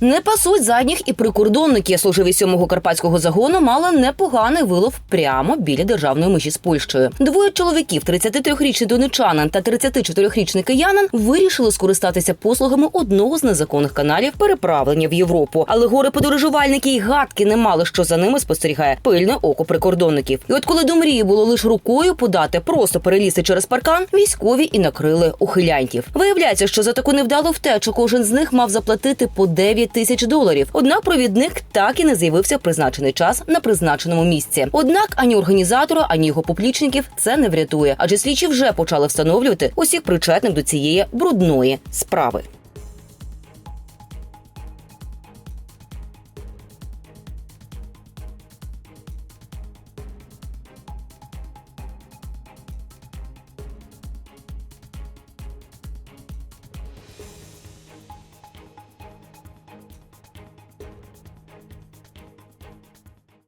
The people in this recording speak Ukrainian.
Не пасуть задніх і прикордонники. Служиві сьомого карпатського загону мали непоганий вилов прямо біля державної межі з Польщею. Двоє чоловіків, 33-річний донечанин та 34-річний киянин, вирішили скористатися послугами одного з незаконних каналів переправлення в Європу. Але горе подорожувальники й гадки не мали, що за ними спостерігає пильне око прикордонників. І от коли до мрії було лише рукою подати, просто перелізти через паркан, військові і накрили ухилянтів. Виявляється, що за таку невдалу втечу кожен з них мав заплатити по 9 тисяч доларів. Однак провідник так і не з'явився в призначений час на призначеному місці. Однак ані організатора, ані його поплічників це не врятує, адже слідчі вже почали встановлювати усіх причетних до цієї брудної справи.